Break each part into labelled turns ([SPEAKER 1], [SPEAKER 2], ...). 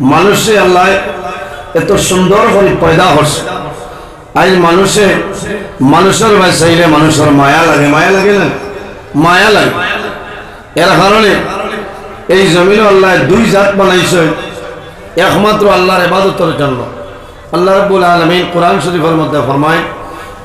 [SPEAKER 1] মানুষে আল্লাহ এত সুন্দর করে পয়দা হচ্ছে আজ মানুষে মানুষের চাইলে মানুষের মায়া লাগে। মায়া লাগে না? মায়া লাগে। এর কারণে এই জমিন আল্লাহ দুই জাত বানাইছে। একমাত্র আল্লাহর ইবাদতের জন্য। আল্লাহ রাব্বুল আলামিন কোরআন শরীফের মধ্যে ফরমায়,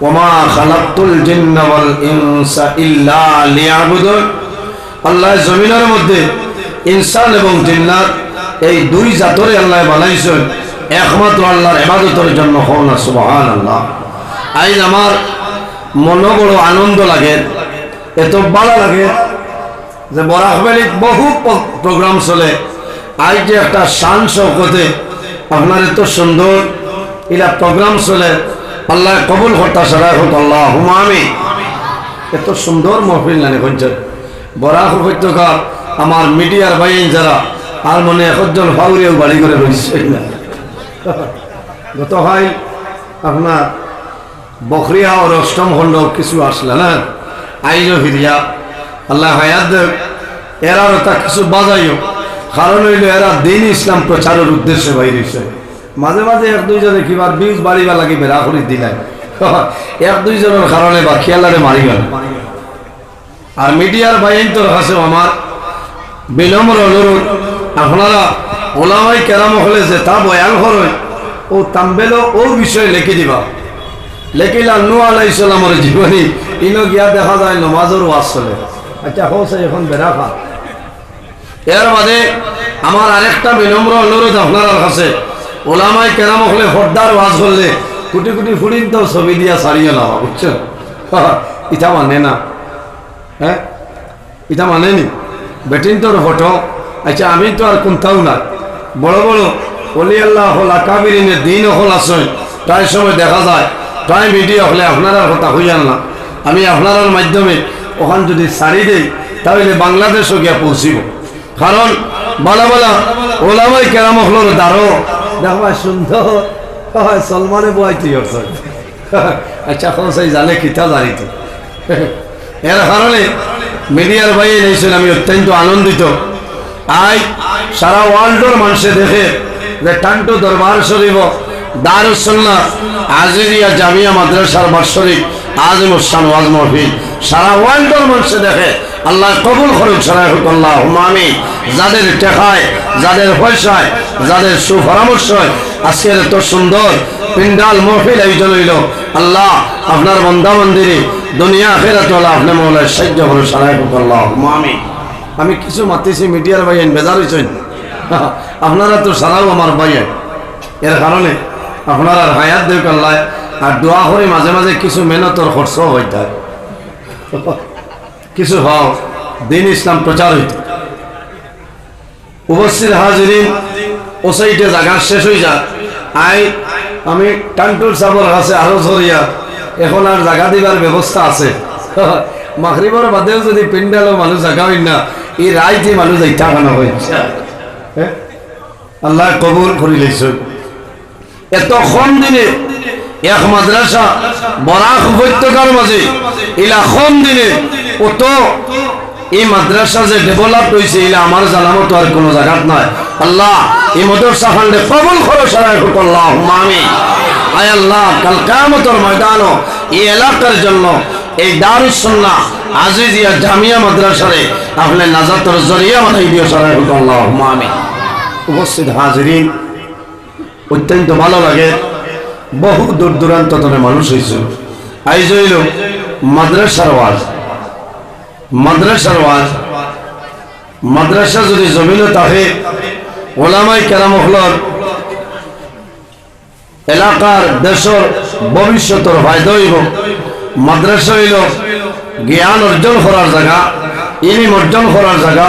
[SPEAKER 1] ওমা খালাকতুল জিন্না ওয়াল ইনসা ইল্লা লিয়াবুদুন। আল্লাহ জমিনের মধ্যে ইনসান এবং জিন্নাত এই দুই জাতরে আল্লাহ বানাইছেন, একমাত্র আল্লাহর ইবাদতের জন্য হন না, সুবহানাল্লাহ। আইন আমার মনে বড় আনন্দ লাগে, এত ভালো লাগে যে বরাকবেলিত বহু প্রোগ্রাম চলে। আজ যে একটা শান শৌকতে আপনার এত সুন্দর এরা প্রোগ্রাম চলে, আল্লাহ কবুল করতা সারাই হোক আল্লাহ হুমামি এত সুন্দর মহফিল নানি হচ্ছে বরাক উপত্যকার আমার মিডিয়ার বাইন যারা আর মনে একজন ফাউরিও বাড়ি করে রয়েছে। গত হয় আপনার বকরিয়া ও অষ্টম খণ্ড কিছু আসলে না? আইজও ফিরিয়া। আল্লাহ হায়াত দেব এরারও তা কিছু বাজাইও। কারণ হইল এরা দিন ইসলাম প্রচারের উদ্দেশ্যে বাইরেছে মাঝে মাঝে এক দুইজনে কিবার বীজ বাড়িবা লাগি বেড়া করে দিলাই এক দুইজনের কারণে বা খেয়ালারে গেল আর মিডিয়ার বাইন তোর কাছে আমার বিনম্র অনুরোধ আপনারা ওলামাই কেরাম হলে যে তা বয়ান করই ও তাম্বেলো ও বিষয়ে লিখে দিবা। লেখিলা নু আলাই সালামের জীবনী, ইনো গিয়া দেখা যায় নমাজের ওয়াজ চলে। আচ্ছা হচ্ছে এখন বেড়া খা এর বাদে আমার আরেকটা বিনম্র অনুরোধ আপনার কাছে, ওলামাই কেরাম হলে হরদার ওয়াজ করলে কুটি কুটি ফুড়িন তো ছবি দিয়া ছাড়িয়ে না, বুঝছ? ইটা মানে না। হ্যাঁ? এটা মানে নি? বেটিন তোর ফটো আচ্ছা আমি তো আর কোনটাও না। বড় বড় অলি আল্লাহ হল আকাবিরিনের দিন হল আসয় প্রায় সময় দেখা যায় প্রায় ভিডিও হলে আপনারা কথা হইয়ান না। আমি আপনার মাধ্যমে ওখান যদি সারি দেই, তাহলে বাংলাদেশও গিয়া পৌঁছিব। কারণ বলা বলা ওলামাই কেরাম হলোর দারো দেখবা সুন্দর সলমানে বয় তুই আচ্ছা এখন সেই জানে কিতা জানি তো? এর কারণে মিডিয়ার বাইরে নিয়েছেন, আমি অত্যন্ত আনন্দিত। আই সারা ওয়ার্ল্ডের মানুষে দেখে যে টান্টু দরবার শরীফ দারুসন্না আজিরিয়া জামিয়া মাদ্রাসার বাৎসরিক আজম উসান ওয়াজ মহফিল সারা ওয়ার্ল্ডের মানুষে দেখে আল্লাহ কবুল করুক, সারা হোক আল্লাহ হুমামি যাদের টেকায়, যাদের পয়সায়, যাদের সুপরামর্শ আজকের এত সুন্দর পিন্ডাল মহফিল আয়োজন হইল। আল্লাহ আপনার বন্ধা মন্দিরে দুনিয়া ফেরত হলো আপনি মৌলায় সাহায্য করো সারাই হোক আল্লাহ হুমামি আমি কিছু মাতিছি, মিডিয়ার ভাইয়েন বেজার হয়েছেন আপনারা তো সারাও আমার ভাইয়েন এর কারণে আপনার হায়াত দেব আল্লাহ আর দোয়া করে মাঝে মাঝে কিছু মেহনতর খরচ হইতে কিছু হও, দিন ইসলাম প্রচার হইত উপস্থিত হাজিরিন ও সাইডে জায়গা শেষ হয়ে যা আই, আমি টান্টুর সাবর আছে আরও ধরিয়া, এখন আর জায়গা দিবার ব্যবস্থা আছে। মাখরিবর বাদেও যদি পিন্ডালো মানুষ জায়গা হই না এই রাইতে মানুষ যাইতা কেন হয়েছে। হ্যাঁ? আল্লাহ কবুল করি লইছ এত কম দিনে এক মাদ্রাসা বরাক উপত্যকার মাঝে, ইলা কম দিনে অত এই মাদ্রাসা যে ডেভেলপ হয়েছে, ইলা আমার জানামত আর কোনো জায়গাত নাই। আল্লাহ এই মাদ্রাসা খান্ডে কবুল করো সারাই হোক আল্লাহ মামি আয় আল্লাহ, কাল কামতর ময়দানও এই এলাকার জন্য এই দারুসন্না আজিজিয়া জামিয়া মাদ্রাসারে আপনি নাজাতর জরিয়া বানাই দিও সারাই হোক আল্লাহ মামি উপস্থিত হাজিরিন অত্যন্ত ভালো লাগে। বহু দূর দূরান্ত ধরে মানুষ হয়েছে আইজ হইল মাদ্রাসার ওয়াজ। মাদ্রাসার ওয়াজ। মাদ্রাসা যদি জমিনে থাকে ওলামাই কেরামহলর এলাকার দেশের ভবিষ্যতের ফায়দা হইব। মাদ্রাসা হইল জ্ঞান অর্জন করার জায়গা। ইলিম অর্জন করার জায়গা।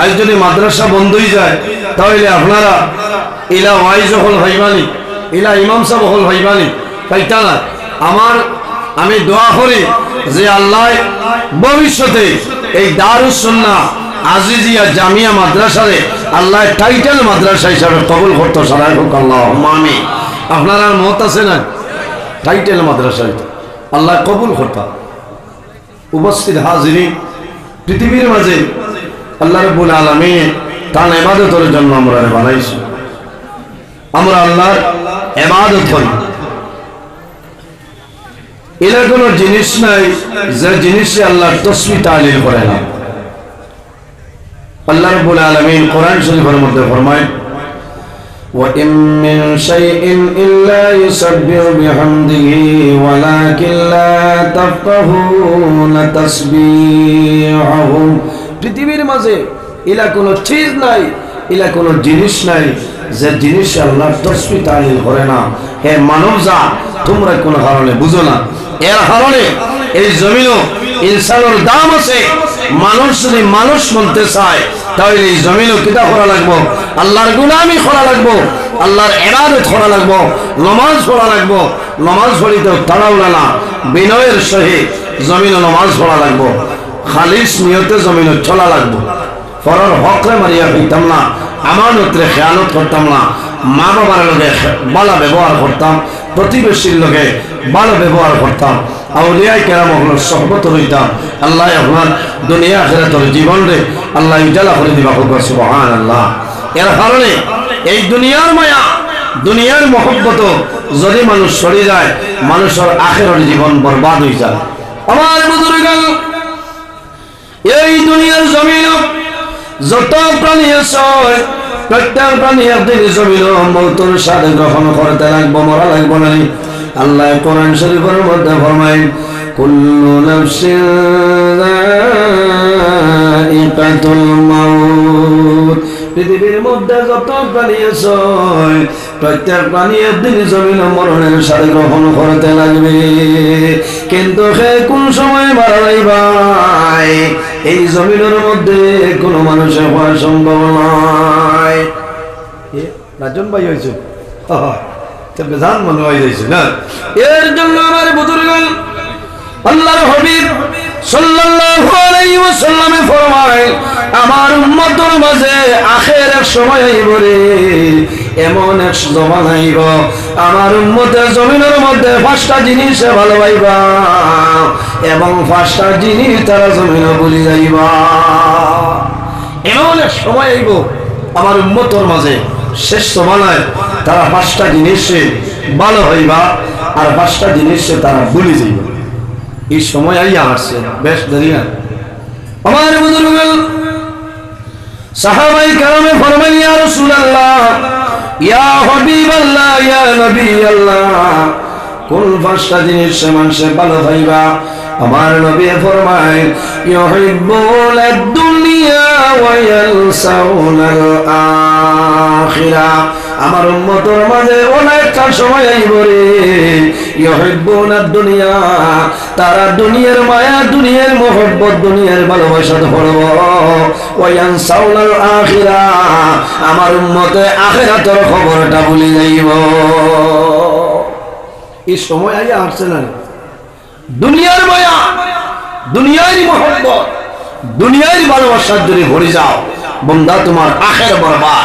[SPEAKER 1] আজ যদি মাদ্রাসা বন্ধ হয়ে যায়, তাহলে আপনারা ইলা ওয়াইজ হল ভাইবানি, ইলা ইমাম সাহেব হল ভাইবানি, তাইতা না। আমার, আমি দোয়া করি যে আল্লাহ ভবিষ্যতে এই দারুসন্না আজিজিয়া জামিয়া মাদ্রাসারে আল্লাহ টাইটেল মাদ্রাসা হিসাবে কবুল করতো সারাই হোক আল্লাহ মামি আপনার আর মত আছে না? টাইটেল মাদ্রাসা আল্লাহ কবুল করতাম উপস্থিত হাজিরি পৃথিবীর মাঝে আল্লাহ রব্বুল আলামিন তার এবাদতের জন্য আমরা বানাইছি। আমরা আল্লাহর এবাদত করি। এরা কোনো জিনিস নাই, যে জিনিসে আল্লাহর তসবি তালিল করে না। আল্লাহ রব্বুল আলামিন কোরআন শরীফের মধ্যে ফরমায় وإن من شيء إلا يسبح بحمده ولكن لا تفقهون تسبيحهم পৃথিবীর মাঝে ইলা কোনো চিজ নাই ইলা কোনো জিনিস নাই যে জিনিস আল্লাহর তসবি তালিল করে না হে মানব যা তোমরা কোনো কারণে বুঝো না এর কারণে এই জমিনও ইনসানের দাম আছে। মানুষ যদি মানুষ বলতে চায়, তাহলে এই জমিনও কিতা করা লাগবো। আল্লাহর গুলামি করা লাগবো। আল্লাহর এবাদত করা লাগবো। নমাজ পড়া লাগবো। নমাজ পড়িতে তাড়াউলা না। বিনয়ের সহিত জমিনও নমাজ পড়া লাগবো। খালিস নিয়তে জমিনও চলা লাগবো। পরের হকরে মারিয়া হইতাম না। আমানতরে খেয়ালত করতাম না। মা বাবার লোকে ভালো ব্যবহার করতাম। প্রতিবেশীর লোকে ভালো ব্যবহার করতাম। এই দুনিয়ার মহব্বত, যদি মানুষ সরে যায়, মানুষের আখেরের জীবন বরবাদ হয়ে যায়। আমার বুজুর্গ এই দুনিয়ার জমিন, যত প্রাণী আছে, প্রত্যেক প্রাণী একদিন জমিন মৌতর সাথে গ্রহণ করতে লাগবো, মরা লাগবো না। আল্লাহ কোরআন শরীফের মধ্যে ফরমাই কুল্লু যায়িকাতুল মাউত। পৃথিবীর মধ্যে যত প্রাণী আছে, প্রত্যেক প্রাণী একদিন জমিন মরণের সাথে গ্রহণ করতে লাগবে। কিন্তু সে কোন সময় মারা যাইবাই এই জমিনের মধ্যে কোনো মানুষের হওয়া সম্ভব নয়। রাজন ভাই হয়েছে। বেজান মনে হয়ে যাইছে না। এর জন্য আমার বুজুর্গন আল্লাহর হাবিব সময় এমন এক জমিনের মধ্যে পাঁচটা জিনিস ভালো পাইবা এবং পাঁচটা জিনিস তারা জমিনে বলি যাইবা। এমন এক সময় আইব, আমার উম্মতর মাঝে শেষ সমানায় তারা পাঁচটা জিনিসে ভালো হইবা আর পাঁচটা জিনিসে তারা ভুলে যাইবা। এই সময় আইয়া আসছে, বেশ দেরি না। আমার বুজুর্গ, সাহাবাই কারণে ফরমান ইয়া রাসূলুল্লাহ, ইয়া হাবিবাল্লাহ, ইয়া নবী আল্লাহ কোন পাঁচটা জিনিস মানুষে ভালো হইবা? আমার নবী ফরমায় ইউহিব্বুনা দুনিয়া ওয়া ইয়ানসাউনাল আখিরা। আমার উম্মতর মাঝে অনেকটা সময় আইব রে। ইউহিব্বুনা দুনিয়া, তারা দুনিয়ার মায়া, দুনিয়ার মোহব্বত, দুনিয়ার ভালোবাসা ধরব ওয়া ইয়ানসাউনাল আখিরা, আমার উম্মতে আখিরাতের খবরটা ভুলে যাইব। এই সময় আইয়া আসছে না দুনিয়ার মায়া দুনিয়ারই মহব্বত দুনিয়ারই ভালোবাসার যদি ভরে যাও। বন্ধা তোমার আখের বরবাদ।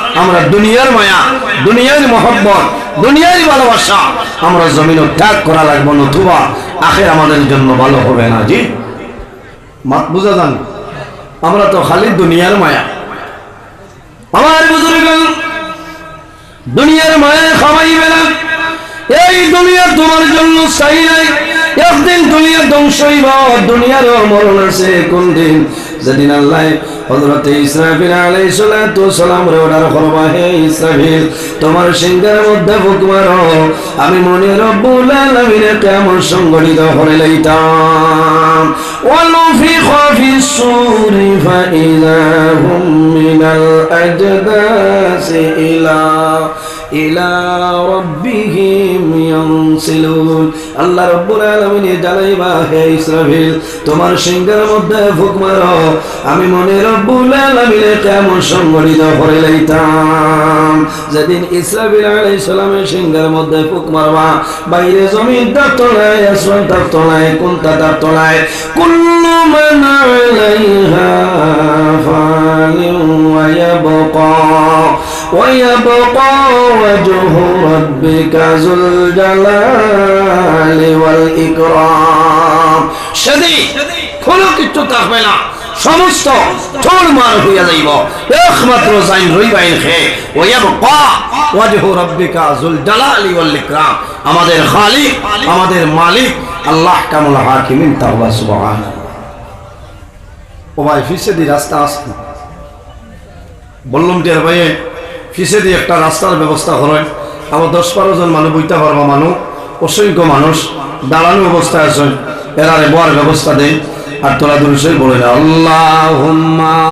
[SPEAKER 1] আমরা দুনিয়ার মায়া, দুনিয়ার মহব্বত দুনিয়ার ভালোবাসা, আমরা জমিন ত্যাগ করা লাগবো নতুবা। আখের আমাদের জন্য ভালো হবে না, জি? বুঝা যান? আমরা তো খালি দুনিয়ার মায়া। আমার বুজুর্গ, দুনিয়ার মায়ায় খামাইবে না। এই দুনিয়া তোমার জন্য চাই নাই। একদিন দুনিয়া ধ্বংস হইব দুনিয়ার মরণ আছে কোন দিন যেদিন আল্লাহ হযরত ইসরাফিল আলাইহিস সালাতু সালাম রে অর্ডার করবা হে ইসরাফিল তোমার সিংহের মধ্যে ফুক মারো আমি মনে রব্বুল আলামিন কেমন সংগঠিত করে লইতাম ونفخ في الصور فإذا هم من الأجداث إلى إلى ربهم ينسلون আল্লাহ রব্বুল আলামিন জানাইবা হে ইসরাফিল, তোমার সিংহের মধ্যে ফুক মারো। আমি মনে রব্বুল আলামিনে কেমন সংগঠিত করে লইতাম যেদিন ইসরাফিল আলাইহিস সালামের সিংহের মধ্যে ফুক মারবা, বাইরে জমিন তার তলায়, আসমান তার তলায়, কোনটা তার তলায়? কুল্লু মান আলাইহা ফানিন ওয়া ইয়াবকা। ويبقى وجه ربك ذو الجلال والإكرام সেদিন কোনো কিছু থাকবে না সমস্ত চোরমার হইয়া যাইব একমাত্র যাইন রইবাইন খে ওয়াবকা ওয়াজহু রাব্বিকা যুল জালালি ওয়াল ইকরাম আমাদের খালিক আমাদের মালিক আল্লাহ কামুল হাকিমিন তাওবা সুবহানাল্লাহ ও ভাই ফিসে দি রাস্তা আছে বললাম টিয়ার ভাইয়ে ফিসে দিয়ে একটা রাস্তার ব্যবস্থা করেন আমার দশ বারো জন মানুষ বইতে পারবা মানুষ, অসংখ্য মানুষ, দাঁড়ানো অবস্থায় আছেন। এরারে বয়ার ব্যবস্থা দেয় আর তোরা দুরুসই বলে আল্লাহ